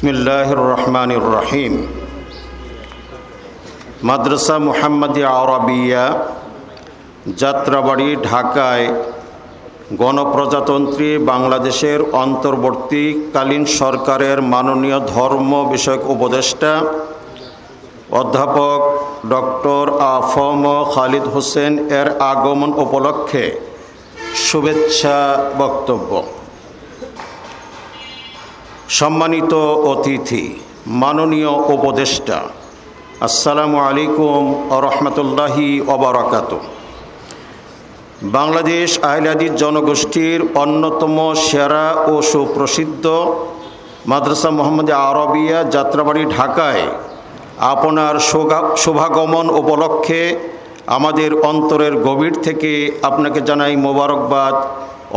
বিসমিল্লাহির রহমানির রহিম মাদ্রাসা মুহাম্মদী আরবিয়া, যাত্রাবাড়ি, ঢাকায় গণপ্রজাতন্ত্রী বাংলাদেশের অন্তর্বর্তীকালীন সরকারের মাননীয় ধর্ম বিষয়ক উপদেষ্টা অধ্যাপক ডক্টর আফম খালিদ হোসেন এর আগমন উপলক্ষে শুভেচ্ছা বক্তব্য। সম্মানিত অতিথি, মাননীয় উপদেষ্টা, আসসালামু আলাইকুম রহমতুল্লাহি অবরাকাত বাংলাদেশ আহলাদির জনগোষ্ঠীর অন্যতম সেরা ও সুপ্রসিদ্ধ মাদ্রাসা মোহাম্মদ আরবিয়া যাত্রাবাড়ি ঢাকায় আপনার শোভাগমন উপলক্ষে আমাদের অন্তরের গভীর থেকে আপনাকে জানাই মোবারকবাদ,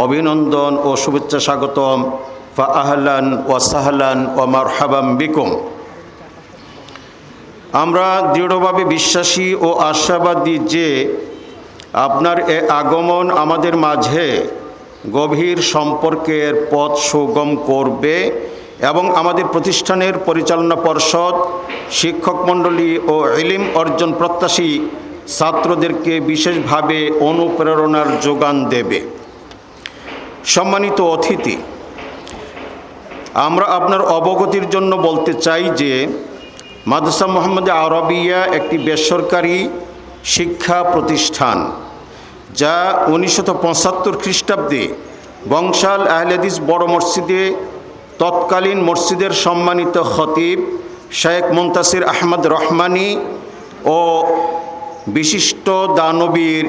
অভিনন্দন ও শুভেচ্ছা স্বাগতম। আহলান ওয়া সাহলান ওয়া মারহাবাম বিকুম। আমরা দৃঢ়ভাবে বিশ্বাসী ও আশাবাদী যে আপনার এ আগমন আমাদের মাঝে গভীর সম্পর্কের পথ সুগম করবে এবং আমাদের প্রতিষ্ঠানের পরিচালনা পর্ষদ, শিক্ষক মণ্ডলী ও এলিম অর্জন প্রত্যাশী ছাত্রদেরকে বিশেষভাবে অনুপ্রেরণার যোগান দেবে। সম্মানিত অতিথি আমরা আপনার অবগতির জন্য বলতে চাই যে মাদ্রাসা মোহাম্মদ আরবিয়া একটি বেসরকারি শিক্ষা প্রতিষ্ঠান, যা উনিশশত পঁচাত্তর খ্রিস্টাব্দে বংশাল আহলেদিস বড় মসজিদে তৎকালীন মসজিদের সম্মানিত খতিব শেখ মুন্তাসির আহমদ রহমানি ও বিশিষ্ট দানবীর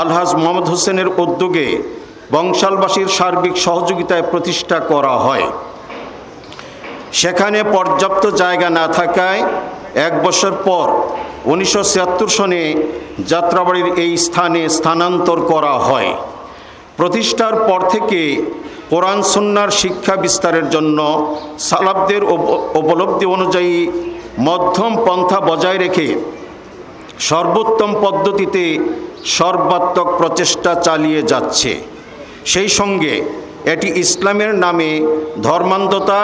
আলহাজ মোহাম্মদ হোসেনের উদ্যোগে বংশালবাসীর সার্বিক সহযোগিতায় প্রতিষ্ঠা করা হয়। সেখানে পর্যাপ্ত জায়গা না থাকায় এক বছর পর উনিশশো সনে যাত্রাবাড়ির এই স্থানে স্থানান্তর করা হয়। প্রতিষ্ঠার পর থেকে কোরআন সন্ন্যার শিক্ষা বিস্তারের জন্য সালাবদের উপলব্ধি অনুযায়ী মধ্যম পন্থা বজায় রেখে সর্বোত্তম পদ্ধতিতে সর্বাত্মক প্রচেষ্টা চালিয়ে যাচ্ছে। সেই সঙ্গে এটি ইসলামের নামে ধর্মান্ধতা,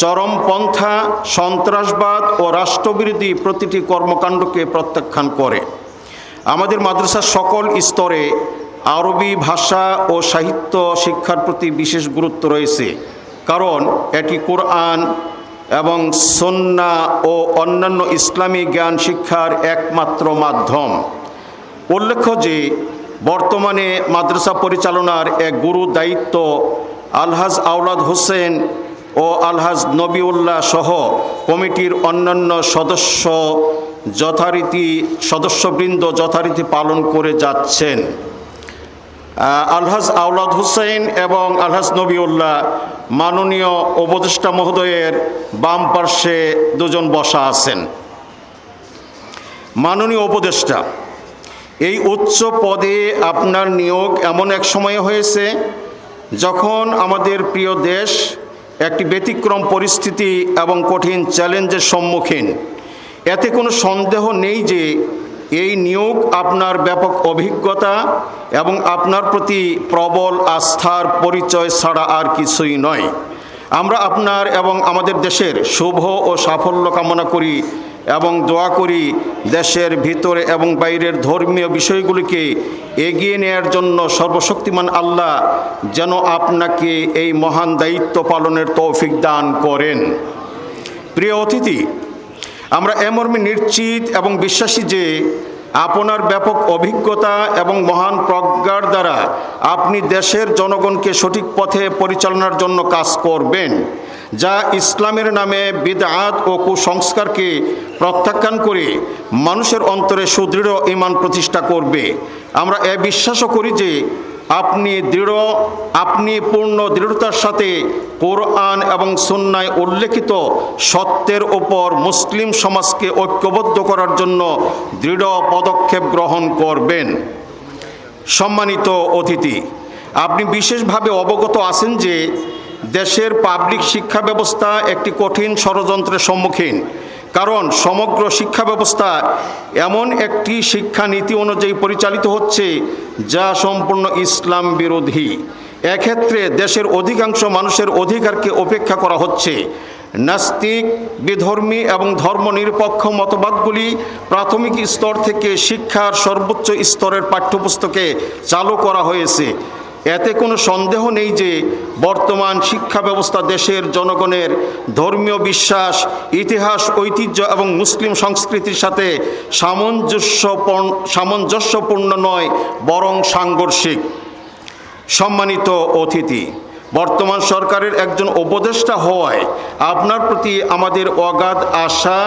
চরমপন্থা, সন্ত্রাসবাদ ও রাষ্ট্রবিরোধী প্রতিটি কর্মকাণ্ডকে প্রত্যাখ্যান করে। আমাদের মাদ্রাসার সকল স্তরে আরবি ভাষা ও সাহিত্য শিক্ষার প্রতি বিশেষ গুরুত্ব রয়েছে, কারণ এটি কোরআন এবং সন্না ও অন্যান্য ইসলামী জ্ঞান শিক্ষার একমাত্র মাধ্যম। উল্লেখ্য যে বর্তমানে মাদ্রাসা পরিচালনার এক গুরু দায়িত্ব আলহাজ আওলাদ হোসেন ও আলহাজ নবিউল্লাহ সহ কমিটির অন্যান্য সদস্য যথারীতি, সদস্যবৃন্দ যথারীতি পালন করে যাচ্ছেন। আলহাজ আওলাদ হুসাইন এবং আলহাজ নবিউল্লাহ মাননীয় উপদেষ্টা মহোদয়ের বাম পার্শ্বে দুজন বসা আছেন। মাননীয় উপদেষ্টা এই উচ্চ পদে আপনার নিয়োগ এমন এক সময়ে হয়েছে যখন আমাদের প্রিয় দেশ একটি ব্যতিক্রম পরিস্থিতি এবং কঠিন চ্যালেঞ্জের সম্মুখীন। এতে কোনো সন্দেহ নেই যে এই নিয়োগ আপনার ব্যাপক অভিজ্ঞতা এবং আপনার প্রতি প্রবল আস্থার পরিচয় ছাড়া আর কিছুই নয়। আমরা আপনার এবং আমাদের দেশের শুভ ও সাফল্য কামনা করি। এবং দোয়া করি দেশের ভিতরে এবং বাইরের ধর্মীয় বিষয়গুলিকে এগিয়ে নেয়ার জন্য সর্বশক্তিমান আল্লাহ যেন আপনাকে এই মহান দায়িত্ব পালনের তৌফিক দান করেন। প্রিয় অতিথি, আমরা এমর্মে নিশ্চিত এবং বিশ্বাসী যে আপনার ব্যাপক অভিজ্ঞতা এবং মহান প্রজ্ঞার দ্বারা আপনি দেশের জনগণকে সঠিক পথে পরিচালনার জন্য কাজ করবেন। যা ইসলামের নামে বিদআত ও কুসংস্কারকে প্রত্যাখ্যান করে মানুষের অন্তরে সুদৃঢ় ইমান প্রতিষ্ঠা করবে। আমরা এ বিশ্বাসও করি যে আপনি দৃঢ়, আপনি পূর্ণ দৃঢ়তার সাথে কোরআন এবং সুন্নায় উল্লেখিত সত্যের ওপর মুসলিম সমাজকে ঐক্যবদ্ধ করার জন্য দৃঢ় পদক্ষেপ গ্রহণ করবেন। সম্মানিত অতিথি, আপনি বিশেষভাবে অবগত আছেন যে দেশের পাবলিক শিক্ষা ব্যবস্থা একটি কঠিন ষড়যন্ত্রের সম্মুখীন। কারণ সমগ্র শিক্ষা ব্যবস্থা এমন একটি শিক্ষা নীতি অনুযায়ী পরিচালিত হচ্ছে, যা সম্পূর্ণ ইসলাম বিরোধী। এক্ষেত্রে দেশের অধিকাংশ মানুষের অধিকারকে উপেক্ষা করা হচ্ছে। নাস্তিক, বিধর্মী এবং ধর্মনিরপেক্ষ মতবাদগুলি প্রাথমিক স্তর থেকে শিক্ষার সর্বোচ্চ স্তরের পাঠ্যপুস্তকে চালু করা হয়েছে। এতে কোনো সন্দেহ নেই যে বর্তমান শিক্ষা ব্যবস্থা দেশের জনগণের ধর্মীয় বিশ্বাস, ইতিহাস, ঐতিহ্য এবং মুসলিম সংস্কৃতির সাথে সামঞ্জস্যপূর্ণ সামঞ্জস্যপূর্ণ নয়, বরং সাংঘর্ষিক। সম্মানিত অতিথি বর্তমান সরকারের একজন উপদেষ্টা হওয়ায় আপনার প্রতি আমাদের অগাধ আশা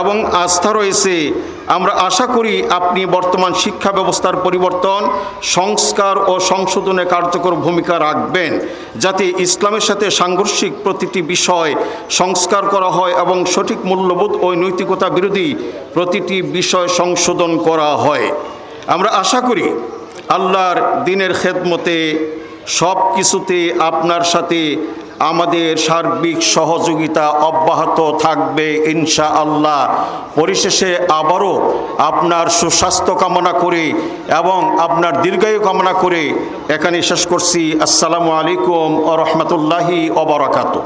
এবং আস্থা রয়েছে। আমরা আশা করি আপনি বর্তমান শিক্ষা ব্যবস্থার পরিবর্তন, সংস্কার ও সংশোধনে কার্যকর ভূমিকা রাখবেন, যাতে ইসলামের সাথে সাংঘর্ষিক প্রতিটি বিষয় সংস্কার করা হয় এবং সঠিক মূল্যবোধ ও নৈতিকতা বিরোধী প্রতিটি বিষয় সংশোধন করা হয়। আমরা আশা করি আল্লাহর দিনের খেদমতে সব কিছুতে আপনার সাথে আমাদের সার্বিক সহযোগিতা অব্যাহত থাকবে ইনশা আল্লাহ পরিশেষে আবারও আপনার সুস্বাস্থ্য কামনা করে এবং আপনার দীর্ঘায়ু কামনা করে এখানে শেষ করছি। আসসালামু আলাইকুম ও রহমতুল্লাহি অবরাকাতু